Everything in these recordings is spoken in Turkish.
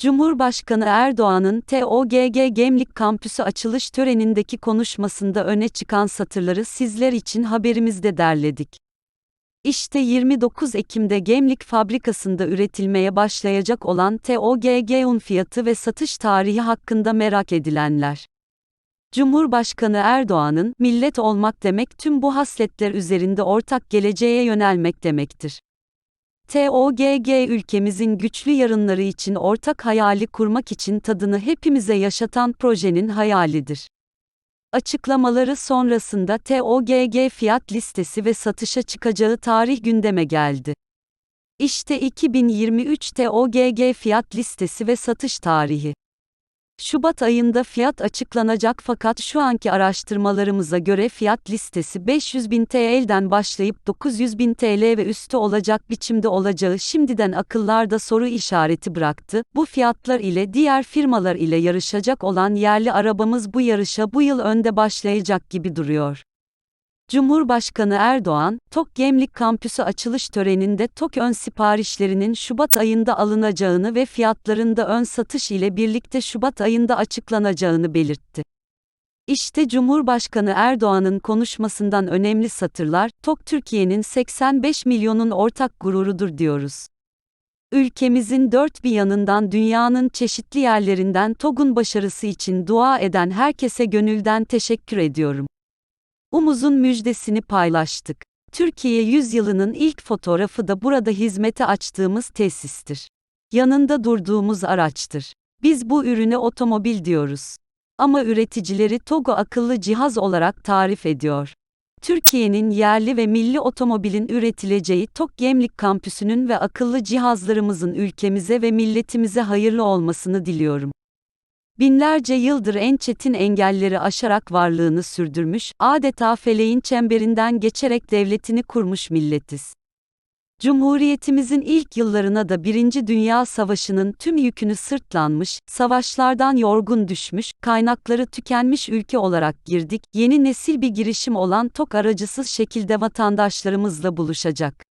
Cumhurbaşkanı Erdoğan'ın TOGG Gemlik Kampüsü açılış törenindeki konuşmasında öne çıkan satırları sizler için haberimizde derledik. İşte 29 Ekim'de Gemlik fabrikasında üretilmeye başlayacak olan TOGG un fiyatı ve satış tarihi hakkında merak edilenler. Cumhurbaşkanı Erdoğan'ın millet olmak demek tüm bu hasletler üzerinde ortak geleceğe yönelmek demektir. TOGG ülkemizin güçlü yarınları için ortak hayali kurmak için tadını hepimize yaşatan projenin hayalidir. Açıklamaları sonrasında TOGG fiyat listesi ve satışa çıkacağı tarih gündeme geldi. İşte 2023 TOGG fiyat listesi ve satış tarihi. Şubat ayında fiyat açıklanacak fakat şu anki araştırmalarımıza göre fiyat listesi 500 bin TL'den başlayıp 900 bin TL ve üstü olacak biçimde olacağı şimdiden akıllarda soru işareti bıraktı. Bu fiyatlar ile diğer firmalar ile yarışacak olan yerli arabamız bu yarışa bu yıl önde başlayacak gibi duruyor. Cumhurbaşkanı Erdoğan, TOK Gemlik Kampüsü açılış töreninde TOK ön siparişlerinin Şubat ayında alınacağını ve fiyatlarında ön satış ile birlikte Şubat ayında açıklanacağını belirtti. İşte Cumhurbaşkanı Erdoğan'ın konuşmasından önemli satırlar, TOK Türkiye'nin 85 milyonun ortak gururudur diyoruz. Ülkemizin dört bir yanından dünyanın çeşitli yerlerinden TOG'un başarısı için dua eden herkese gönülden teşekkür ediyorum. Umuz'un müjdesini paylaştık. Türkiye yüzyılının ilk fotoğrafı da burada hizmete açtığımız tesistir. Yanında durduğumuz araçtır. Biz bu ürüne otomobil diyoruz. Ama üreticileri TOGO akıllı cihaz olarak tarif ediyor. Türkiye'nin yerli ve milli otomobilin üretileceği TOG Gemlik kampüsünün ve akıllı cihazlarımızın ülkemize ve milletimize hayırlı olmasını diliyorum. Binlerce yıldır en çetin engelleri aşarak varlığını sürdürmüş, adeta feleğin çemberinden geçerek devletini kurmuş milletiz. Cumhuriyetimizin ilk yıllarına da Birinci Dünya Savaşı'nın tüm yükünü sırtlanmış, savaşlardan yorgun düşmüş, kaynakları tükenmiş ülke olarak girdik, yeni nesil bir girişim olan TOK aracısız şekilde vatandaşlarımızla buluşacak.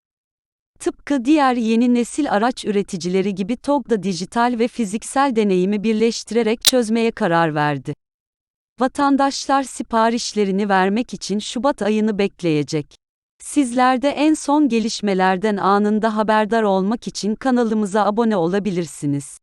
Tıpkı diğer yeni nesil araç üreticileri gibi TOG da dijital ve fiziksel deneyimi birleştirerek çözmeye karar verdi. Vatandaşlar siparişlerini vermek için Şubat ayını bekleyecek. Sizler de en son gelişmelerden anında haberdar olmak için kanalımıza abone olabilirsiniz.